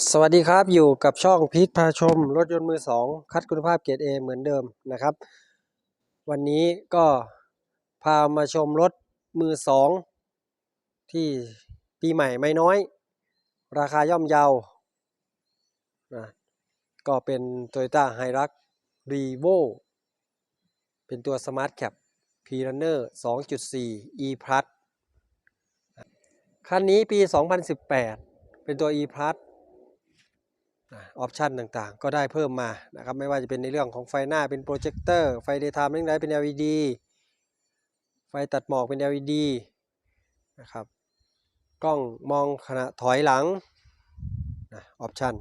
สวัสดีครับอยู่กับช่องพีทพาชม รถยนต์มือสองคัดคุณภาพเกรด A เหมือนเดิมนะครับ วันนี้ก็พามาชมรถมือสองที่ปีใหม่ไม่น้อย ราคาย่อมเยานะก็เป็น Toyota Hilux Revo เป็นตัว Smart Cap P-Runner 2.4 E Plus คันนี้ปี 2018 เป็นตัว E Plus ออปชันต่างๆ ก็ได้เพิ่มมานะครับไม่ว่าจะเป็นในเรื่องของไฟหน้าเป็นโปรเจคเตอร์ไฟ daytime running light เป็น LED ไฟตัดหมอกเป็น LED นะครับกล้องมองขณะถอยหลังนะออปชัน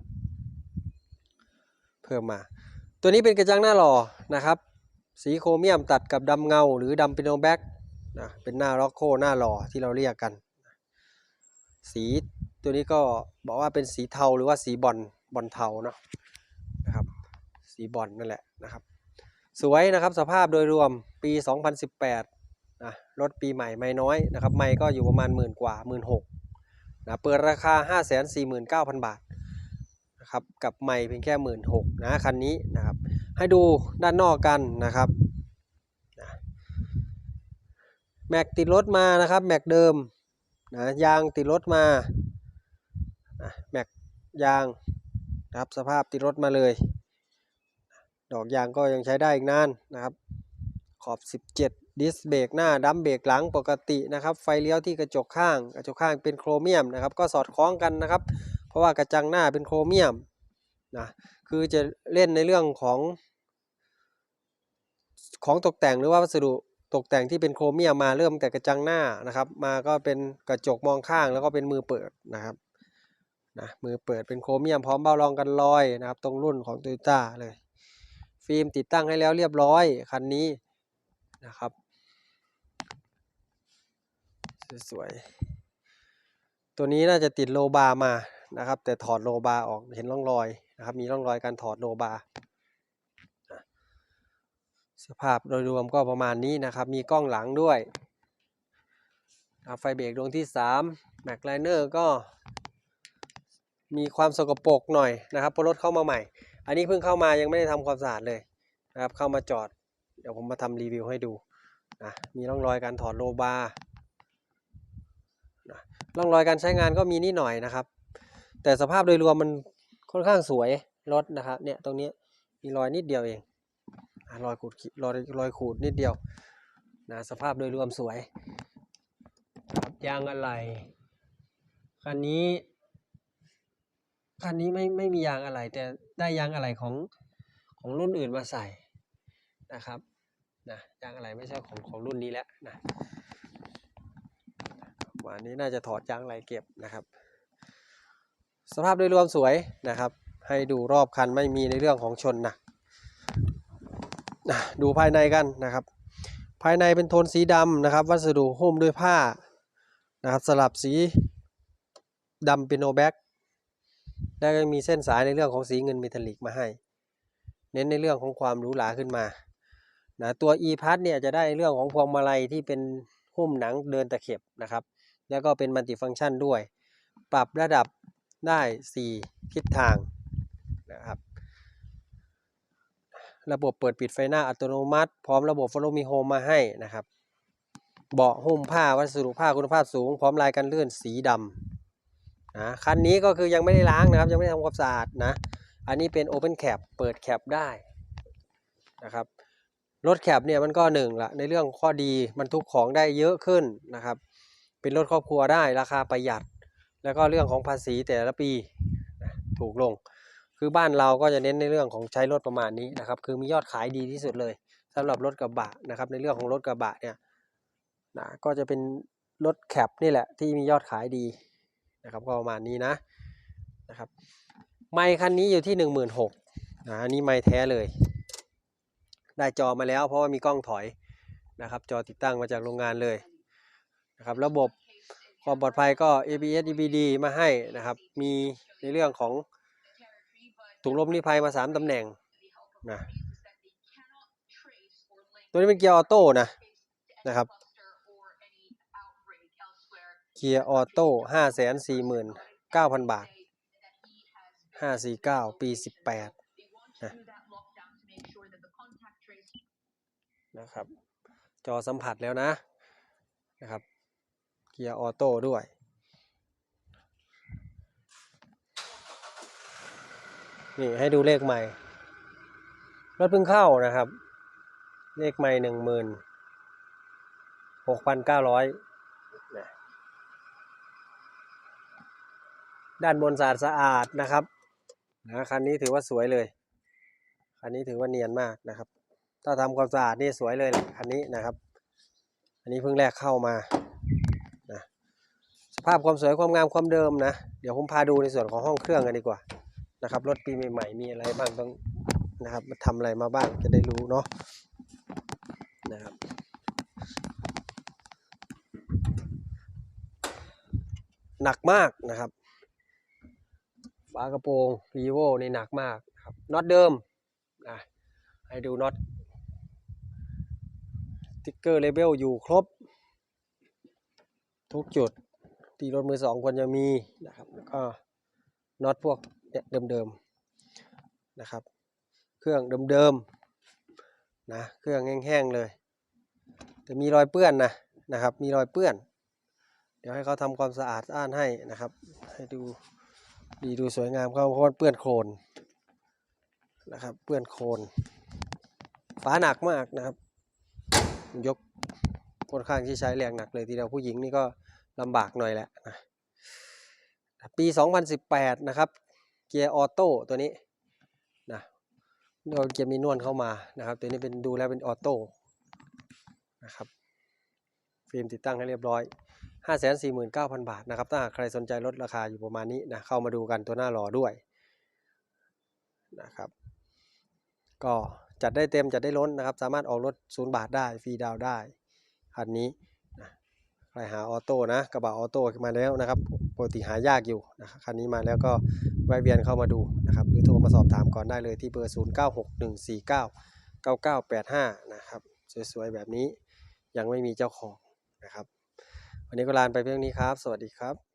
เพิ่มมา ตัวนี้เป็นกระจังหน้าหล่อนะครับ สีโครเมียมตัดกับดำเงา หรือดำเป็นโนแบ็กนะเป็นหน้าล็อกโคหน้าหล่อที่เราเรียกกัน สีตัวนี้ก็บอกว่าเป็นสีเทาหรือว่าสีบอล บอลเทาเนาะนะครับ สีบอลนั่นแหละนะครับ สวยนะครับสภาพโดยรวมปี 2018นะรถปีใหม่ไม่น้อยนะครับไม่ก็อยู่ประมาณหมื่นกว่าหมื่นหกนะเปิดราคา 549,000 บาทนะครับกับไม่เพียงแค่หมื่นหกนะคันนี้นะครับ ให้ดูด้านนอกกันนะครับแม็กติดรถมานะครับแม็กเดิมนะยางติดรถมาแม็กยาง นะครับ สภาพติดรถมาเลย ดอกยางก็ยังใช้ได้อีกนานนะครับ ขอบ 17 ดิสเบรกหน้าดัมเบรกหลังปกตินะครับ ไฟเลี้ยวที่กระจกข้าง กระจกข้างเป็นโครเมียมนะครับ ก็สอดคล้องกันนะครับ เพราะว่ากระจังหน้าเป็นโครเมียมนะคือจะเล่นในเรื่องของ ของตกแต่งหรือว่าวัสดุตกแต่งที่เป็นโครเมียมมาเริ่มแต่กระจังหน้านะครับ มาก็เป็นกระจกมองข้างแล้วก็เป็นมือเปิดนะครับ นะมือเปิดเป็นโครเมียมพร้อมเบ้ารองกันรอยนะครับ ตรงรุ่นของ t o y ต้าเลย ฟิล์มติดตั้งให้แล้วเรียบร้อยคันนี้นะครับสวยๆตัวนี้น่าจะติดโลบาร์มานะครับ แต่ถอดโลบาร์ออกเห็นร่องรอยนะครับ มีร่องรอยการถอดโลบาร์สภาพโดยรวมก็ประมาณนี้นะครับ มีกล้องหลังด้วยไฟเบรกดวงที่3แม็กไลเนอร์ก็ มีความสกปรกหน่อยนะครับเพราะรถเข้ามาใหม่ อันนี้เพิ่งเข้ามายังไม่ได้ทำความสะอาดเลยนะครับเข้ามาจอด เดี๋ยวผมมาทำรีวิวให้ดูนะมีร่องรอยการถอดโลบาร์นะร่องรอยการใช้งานก็มีนิดหน่อยนะครับ แต่สภาพโดยรวมมันค่อนข้างสวยรถนะครับเนี่ยตรงนี้มีรอยนิดเดียวเองรอยขูดรอยรอยขูดนิดเดียวนะสภาพโดยรวมสวยยางอะไรคันนี้ คันนี้ไม่ไม่มียางอะไรแต่ได้ยางอะไรของของรุ่นอื่นมาใส่นะครับนะยางอะไรไม่ใช่ของของรุ่นนี้แล้วนะวันนี้น่าจะถอดยางอะไรเก็บนะครับ สภาพโดยรวมสวยนะครับ ให้ดูรอบคันไม่มีในเรื่องของชนนะนะดูภายในกันนะครับ ภายในเป็นโทนสีดำนะครับ วัสดุหุ้มด้วยผ้านะครับสลับสีดำเป็นโนแบ็ก แล้วก็มีเส้นสายในเรื่องของสีเงินเมทัลลิกมาให้ เน้นในเรื่องของความหรูหราขึ้นมานะตัว e p a s เนี่ยจะได้เรื่องของพวงมาลัยที่เป็นหุ้มหนังเดินตะเข็บนะครับ แล้วก็เป็นมัลติฟังก์ชันด้วย ปรับระดับได้ 4 ทิศทางนะครับระบบเปิดปิดไฟหน้าอัตโนมัติ พร้อมระบบ Follow Me Home มาให้นะครับ เบาะหุ้มผ้าวัสดุผ้าคุณภาพสูง พร้อมลายกันเลื่อนสีดำ นะคันนี้ก็คือยังไม่ได้ล้างนะครับ ยังไม่ได้ทำความสะอาดนะ อันนี้เป็น Open Cap เปิดแคปได้นะครับรถแคปเนี่ยมันก็หนึ่งละในเรื่องข้อดีมันทุกของได้เยอะขึ้นนะครับ เป็นรถครอบครัวได้ราคาประหยัด แล้วก็เรื่องของภาษีแต่ละปีถูกลง คือบ้านเราก็จะเน้นในเรื่องของใช้รถประมาณนี้นะครับ คือมียอดขายดีที่สุดเลยสำหรับรถกระบะนะครับ ในเรื่องของรถกระบะเนี่ยนะก็จะเป็นรถแคปนี่แหละที่มียอดขายดี นะครับก็ประมาณนี้นะนะครับไมค์คันนี้อยู่ที่หนึ่งหมื่นหกนะอันนี้ไมค์แท้เลย ได้จอมาแล้วเพราะว่ามีกล้องถอยนะครับจอติดตั้งมาจากโรงงานเลยนะครับระบบความปลอดภัยก็ ABS EBD มาให้นะครับ มีในเรื่องของถุงลมนิรภัยมา 3ตำแหน่งนะตัวนี้เป็นเกียร์ออโต้นะนะครับ กียร์ออโต้ห้าแสนสี่หมื่นเก้าพันบาทห้าสี่เก้าปีสิบแปดนะนะครับ จอสัมผัสแล้วนะนะครับ เกียร์ออโต้ด้วยนี่ให้ดูเลขใหม่ รถเพิ่งเข้านะครับ เลขใหม่หนึ่งหมื่นหกพันเก้าร้อย ด้านบนสะอาดสะอาดนะครับนะคันนี้ถือว่าสวยเลย คันนี้ถือว่าเนียนมากนะครับ ถ้าทำความสะอาดนี่สวยเลยแหละคันนี้นะครับ อันนี้เพิ่งแรกเข้ามานะสภาพความสวยความงามความเดิมนะ เดี๋ยวผมพาดูในส่วนของห้องเครื่องกันดีกว่านะครับรถปีใหม่ๆมีอะไรบ้างต้องนะครับมาทำอะไรมาบ้างจะได้รู้เนาะนะครับหนักมากนะครับ ฝากระโปรงรีโวนี่หนักมากครับน็อตเดิมนะให้ดูน็อตติ๊กเกอร์เลเบลอยู่ครบ ทุกจุดที่รถมือสองควรจะมีนะครับแล้วก็น็อตพวกเนี่ยเดิมๆนะครับ เครื่องเดิมๆนะเครื่องแห้งๆเลยแต่มีรอยเปื้อนนะนะครับ มีรอยเปื้อน เดี๋ยวให้เขาทำความสะอาดอ้านให้นะครับ ให้ดู ดีดูสวยงามเขาเพราะเปื้อนโคลนนะครับ เปื้อนโคลนฝาหนักมากนะครับ ยกค่อนข้างที่ใช้แรงหนักเลยทีเดียวผู้หญิงนี่ก็ลำบากหน่อยแหละนะปี 2018 นะครับ เกียร์ออโต้ตัวนี้นะเราเกียร์มีนวลเข้ามานะครับ ตัวนี้เป็นดูแล้วเป็นออโต้นะครับฟิล์มติดตั้งให้เรียบร้อย 549,000 บาทนะครับ ถ้าหากใครสนใจลดราคาอยู่ประมาณนี้นะ เข้ามาดูกันตัวหน้ารอด้วยนะครับ ก็จัดได้เต็มจัดได้ล้นนะครับ สามารถออกรถศูนย์บาทได้ฟรีดาวได้คันนี้นะใครหาออโต้นะกระบะออโต้มาแล้วนะครับปกติหายากอยู่นะครับคันนี้มาแล้วก็แวะเวียนเข้ามาดูนะครับหรือโทรมาสอบถามก่อนได้เลยที่เบอร์ 0961499985 นะครับ สวยๆ แบบนี้ยังไม่มีเจ้าของนะครับ วันนี้ก็ลาไปเพียงนี้ครับ สวัสดีครับ